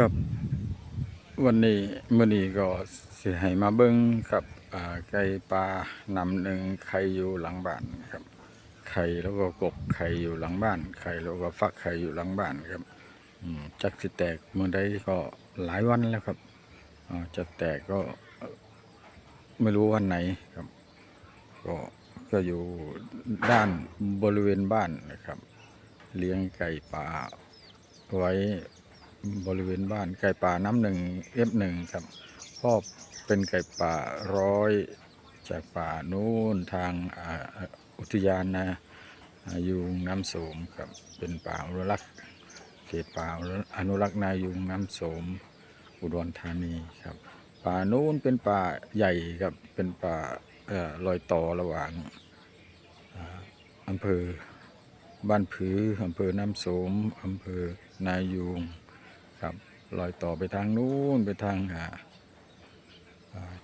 ครับ วันนี้มื้อนี้ก็สิให้มาเบิ่งครับไก่ปลานำหนึ่งไข่อยู่หลังบ้านครับไข่แล้วก็กกไข่อยู่หลังบ้านไข่แล้วก็ฟักไข่อยู่หลังบ้านครับอืมจักสิแตกเมื่อใดก็หลายวันแล้วครับจะแตกก็ไม่รู้วันไหนครับ ก็ก็อยู่ด้านบริเวณบ้านนะครับ เลี้ยงไก่ป่าไว้ บริเวณบ้านไก่ป่าน้ำหนึ่งเอฟหนึ่งครับพ่อเป็นไก่ป่าร้อยจากป่านู้นทางอุทยานนะอายุงน้ำโสมครับเป็นป่าอนุรักษ์เขตป่าอนุรักษ์นายุงน้ำโสมอุดรธานีครับ ป่านู้นเป็นป่าใหญ่ครับเป็นป่าเอ่อรอยต่อระหว่างอำเภอบ้านผืออำเภอน้ำโสมอำเภอนายูง ครับลอยต่อไปทางนู้นไปทาง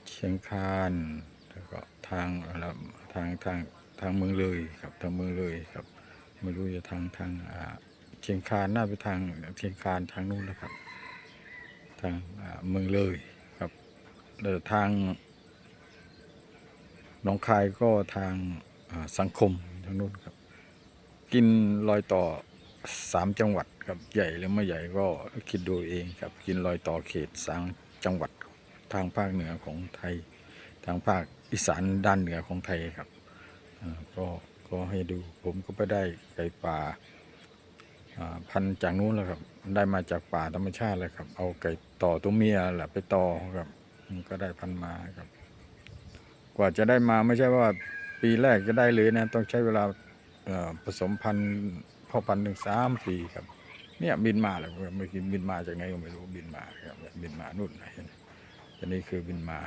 เชียงคานแล้วก็ทางอะไรทางทางทางเมืองเลยครับทางเมืองเลยครับไม่รู้จะทางทางเชียงคานน่าไปทางเชียงคานทางนู้นนะครับ ทางเมืองเลยครับแล้วทางหนองคายก็ทางสังคมทางนู้นครับ กินรอยต่อสามจังหวัด ครับใหญ่หรือไม่ใหญ่ก็คิดดูเองครับกินรอยต่อเขตสามจังหวัดทางภาคเหนือของไทย ทางภาคอีสานด้านเหนือของไทยครับก็ก็ให้ดูผมก็ไปได้ไก่ป่าพันจากนู้นแล้วครับ ได้มาจากป่าธรรมชาติเลยครับ เอาไก่ต่อตัวเมียแหละไปต่อครับก็ได้พันมาครับ กว่าจะได้มาไม่ใช่ว่าปีแรกจะได้เลยนะ ต้องใช้เวลาผสมพันธุ์พ่อพันธุ์หนึ่งสามปีครับ เนี่ยบินมาแล้วเมื่อกี้บินมาจากไหนก็ไม่รู้บินมาครับบินมานู่นเห็นอันนี้คือบินมา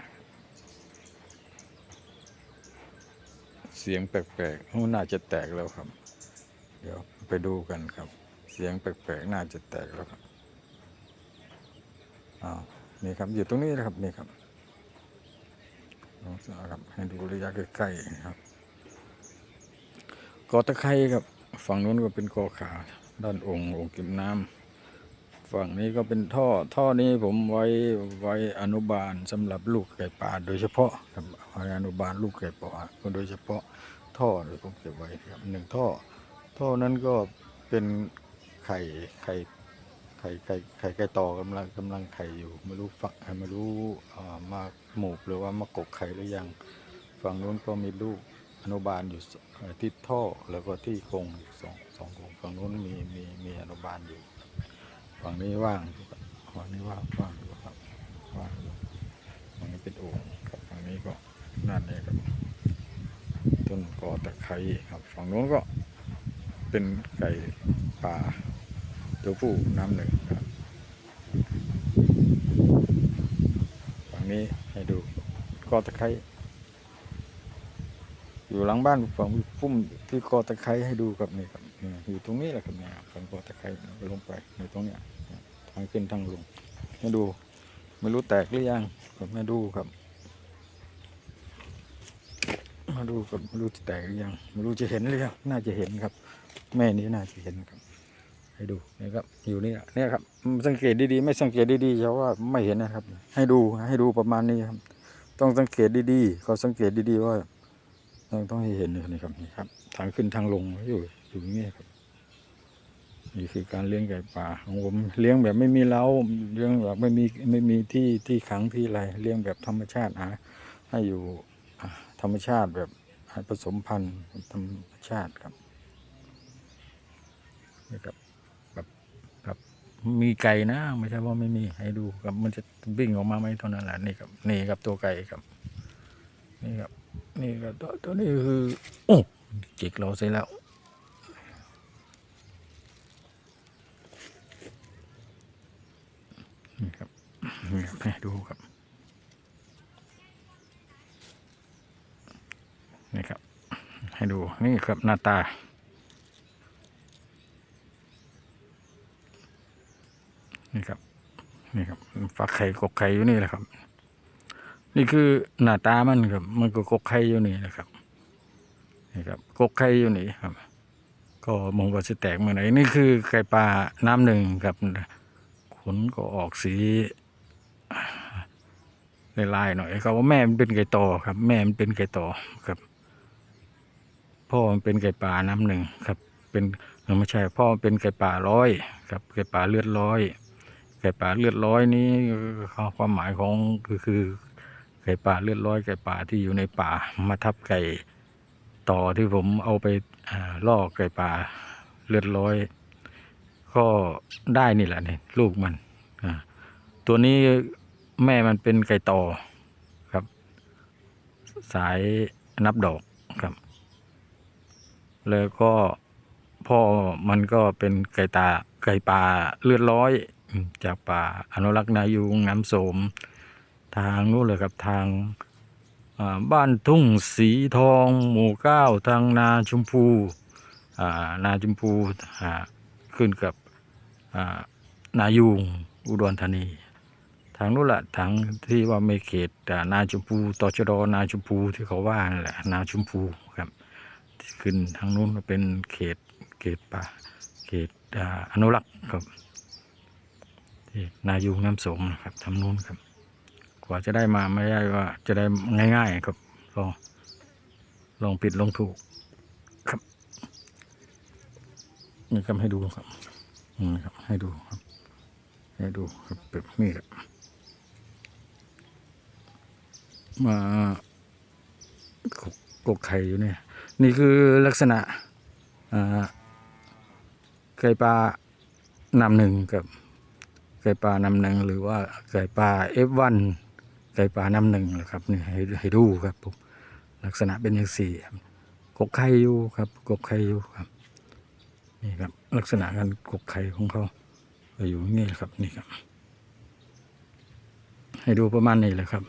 เสียงแปลกๆโอ้น่าจะแตกแล้วครับ เดี๋ยวไปดูกันครับ เสียงแปลกๆน่าจะแตกแล้วครับอ้าวนี่ครับอยู่ตรงนี้นะครับนี่ครับลองสาครับให้ดูระยะใกล้ๆครับกอตะไคร้ครับฝั่งนู้นก็เป็นกอขาว ด้านองค์องค์เก็บน้ำฝั่งนี้ก็เป็นท่อท่อนี้ผมไว้ไว้อนุบาลสำหรับลูกไก่ป่าโดยเฉพาะครับไว้อนุบาลลูกไก่ป่าโดยเฉพาะท่อเลยผมเก็บไว้ครับหนึ่งท่อ ท่อนั้นก็เป็นไข่ไข่ไข่ไข่ไข่ไก่ต่อกำลังกำลังไข่อยู่ไม่รู้ฝักไม่รู้มาหมูบหรือว่ามากกไข่หรือยังฝั่งนู้นก็มีลูก อนุบาลอยู่ที่ท่อแล้วก็ที่กรงสองสองกรงฝั่งนู้นมีมีมีอนุบาลอยู่ ฝั่งนี้ว่างฝั่งนี้ว่างว่างอยู่ครับว่างอยู่ฝั่งนี้เป็นโอ่งครับฝั่งนี้ก็นั่นเองครับต้นกอตะไคร้ครับฝั่งนู้นก็เป็นไก่ป่าตัวผู้น้ำหนึ่งครับฝั่งนี้ให้ดูกอตะไคร้ อยู่หลังบ้านฝั่งพุ่มที่กอตะไคร้ให้ดูครับนี่ครับอยู่ตรงนี้แหละครับเนี่ยฝั่งกอตะไคร้ลงไปในตรงเนี้ยทางขึ้นทางลงให้ดู ไม่รู้แตกหรือยังครับมาดูครับ มาดูครับไม่รู้จะแตกหรือยังไม่รู้จะเห็นหรือยังน่าจะเห็นครับ แม่นี้น่าจะเห็นครับ ให้ดูนี่ครับ อยู่นี่อะเนี่ยครับ สังเกตดีๆ ไม่สังเกตดีๆเพราะว่าไม่เห็นนะครับ ให้ดูให้ดูประมาณนี้ครับ ต้องสังเกตดีๆเขาสังเกตดีๆว่า ต้องต้องให้เห็นเลยนะครับนี่ครับ ทางขึ้นทางลงอยู่อยู่อย่างนี้ครับ นี่คือการเลี้ยงไก่ป่าของผมเลี้ยงแบบไม่มีเล้าเลี้ยงแบบไม่มีไม่มีที่ที่ขังที่อะไรเลี้ยงแบบธรรมชาติหาให้อยู่ธรรมชาติแบบผสมพันธุ์ธรรมชาติครับนี่ครับแบบแบบมีไก่นะ ไม่ใช่ว่าไม่มีให้ดูครับมันจะวิ่งออกมาไหมเท่านั้นแหละนี่ครับนี่ครับตัวไก่ครับ นี่ครับ นี่ก็ตัวตัวนี้คือ โอ้จิกเราเสร็จแล้วนี่ครับนี่ครับให้ดูครับนี่ครับ ให้ดูนี่ครับหน้าตานี่ครับ นี่ครับฟักไข่กกไข่อยู่นี่แหละครับ นี่คือหน้าตามันครับ มันก็กกไข่อยู่นี่นะครับนี่ครับกกไข่อยู่นี่ครับ ก็มองว่าจะแตกเมื่อไหร่นี่คือไก่ปลาน้ำหนึ่งครับผลก็ออกสีลายๆหน่อยครับว่าแม่มันเป็นไก่ต่อครับ แม่มันเป็นไก่ต่อครับพ่อมันเป็นไก่ป่าน้ำหนึ่งครับ เป็นไม่ใช่พ่อเป็นไก่ป่าร้อยครับไก่ป่าเลือดร้อยไก่ป่าเลือดร้อยนี้ความหมายของคือคือ ไก่ป่าเลือดร้อยไก่ป่าที่อยู่ในป่ามาทับไก่ต่อที่ผมเอาไปล่อไก่ป่าเลือดร้อย ก็ได้นี่แหละเนี่ยลูกมันตัวนี้แม่มันเป็นไก่ต่อครับ สายนับดอกครับ แล้วก็พ่อมันก็เป็นไก่ตาไก่ป่าเลือดร้อย จากป่าอนุรักษ์นายูงน้ำโสม ทางนู้นเลยครับทางบ้านทุ่งสีทอง หมู่เก้าทางนาชมพูนาชมพูขึ้นกับนายูงอุดรธานี ทางนู้นแหละทางที่ว่าไม่เขตนาชมพูตชดนาชมพูที่เขาว่านั่นแหละนาชมพูครับขึ้นทางนู้นเป็นเขตเขตป่าเขตอนุรักษ์ครับที่นายูงน้ำสมนะครับทางนู้นครับ กว่าจะได้มาไม่ได้ว่า จะได้ง่าย ๆ ครับ ลอง ลองผิดลองถูกครับนี่ครับให้ดูครับนี่ครับ ให้ดูครับ ให้ดูครับแบบนี้ครับมากกกไข่อยู่เนี่ยนี่คือลักษณะไก่ปลานำหนึ่งกับไก่ปลานำหนึ่งหรือว่าไก่ปลาเอฟวัน ไก่ปลาน้ำหนึ่งนะครับนี่ให้ให้ดูครับผมลักษณะเป็นอย่างสี่ครับกกไข่อยู่ครับ กกไข่อยู่ครับนี่ครับ ลักษณะการกกไข่ของเขาก็อยู่นี่แหละครับนี่ครับ ให้ดูประมาณนี้แหละครับ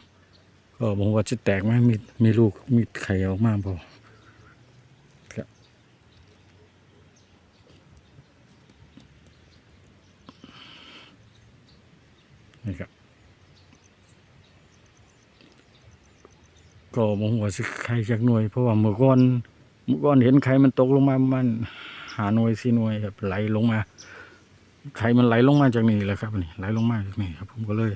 ก็ผมว่าจะแตกไหมมีมีลูกมีไข่ออกมาบ่ครับนี่ครับ ก็ผมว่าสิไข่จากหน่วย เพราะว่าเมื่อก่อนเมื่อก่อนเห็นไข่มันตกลงมามันหาหน่วยสี่หน่วยครับไหลลงมาไข่มันไหลลงมาจากนี่แหละครับนี่ไหลลงมาจากนี่ครับ ผมก็เลย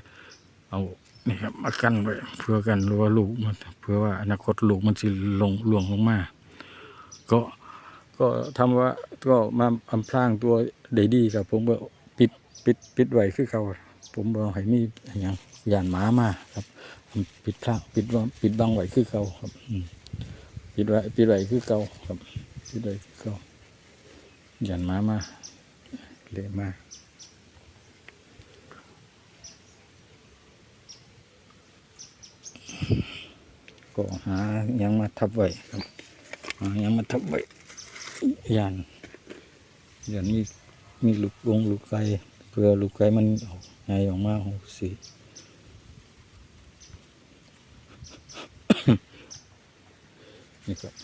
เอานี่ครับมากันไว้เพื่อกันรือว่าลูกมันเพื่อว่าอนาคตลูกมันจะลงล่วงลงมา ก็ก็ทำว่าก็มาอำพรางตัวได้ดีครับ ผมก็ปิดปิดปิดไว้คือเขาผมบอกให้มีอย่างยานหมามาครับ ปิดพระปิดว่าปิดบังไว้คือเขาครับปิดไว้ปิดไว้คือเขาครับ ปิดไว้คือเขาหยานมามาเละมาก็หาหยังมาทับไว้ครับหายังมาทับไว้ยานยานมีมีลูกวงลูกไก่เพื่อลูกไก่มันออกไงออกมาหกสี่ นี่ครับ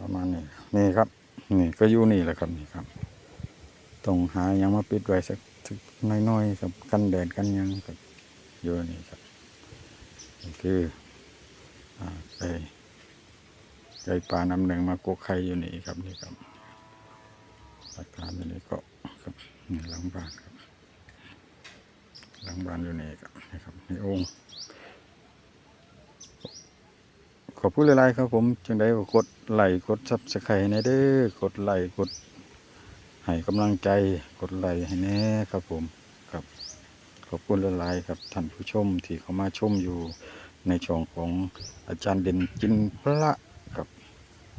ประมาณนี้นี่ครับ นี่ก็อยู่นี่แหละครับนี่ครับต้องหายังมาปิดไว้สักน้อยๆครับกันแดดกันยังครับอยู่นี่ครับนี่คือไก่ไก่ปลาน้ำหนึ่งมากกไข่อยู่นี่ครับนี่ครับหลักานอยู่นี่ก็ ครับนี่หลังบ้านครับ หลังบ้านอยู่นี่ครับนี่ครับนี่องค์ขอบคุณหลายๆครับผมจึงได้กดไลค์กดซับสไครต์ในเด้อกดไลค์กดให้กำลังใจกดไลค์ให้แน่ครับผมครับขอบคุณหลายๆครับท่านผู้ชมที่เข้ามาชมอยู่ในช่องของอาจารย์เด่นจินพระ